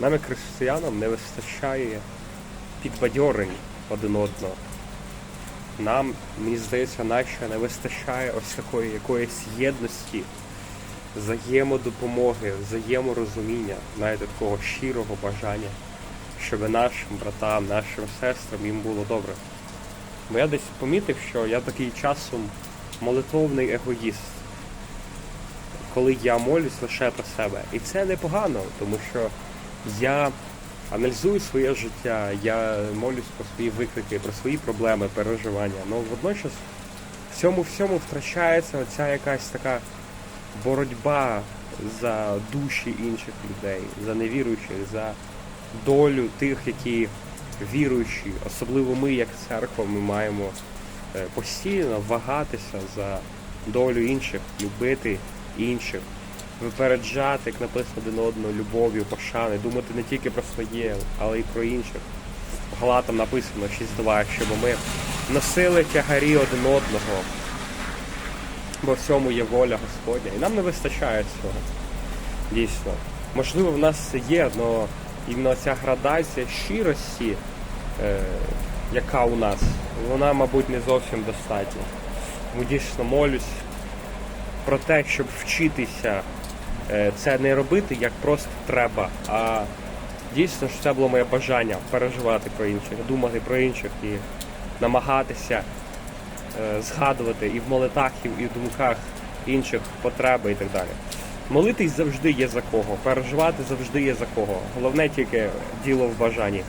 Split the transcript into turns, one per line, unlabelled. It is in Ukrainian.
Нам, християнам, не вистачає підбадьорень один одного. Нам, мені здається, наче не вистачає ось такої якоїсь єдності, взаємодопомоги, взаєморозуміння, знаєте, такого щирого бажання, щоб нашим братам, нашим сестрам їм було добре. Бо я десь помітив, що я такий часом молитовний егоїст, коли я молюсь лише про себе. І це непогано, тому що я аналізую своє життя, я молюсь про свої виклики, про свої проблеми, переживання. Ну водночас в цьому всьому втрачається оця якась така боротьба за душі інших людей, за невіруючих, за долю тих, які віруючі, особливо ми, як церква, ми маємо е, постійно вагатися за долю інших, любити інших, випереджати, як написано один одного, любов'ю, пошани, думати не тільки про своє, але й про інших. Галатам написано 6.2, щоб ми носили тягарі один одного, бо в цьому є воля Господня. І нам не вистачає цього. Дійсно. Можливо, в нас є, але іменно ця градація щирості, е, яка у нас, вона, мабуть, не зовсім достатня. Тому дійсно молюсь про те, щоб вчитися це не робити як просто треба, а дійсно, що це було моє бажання переживати про інших, думати про інших і намагатися е, згадувати і в молитах, і в думках інших потреби і так далі. Молитись завжди є за кого, переживати завжди є за кого. Головне тільки діло в бажанні.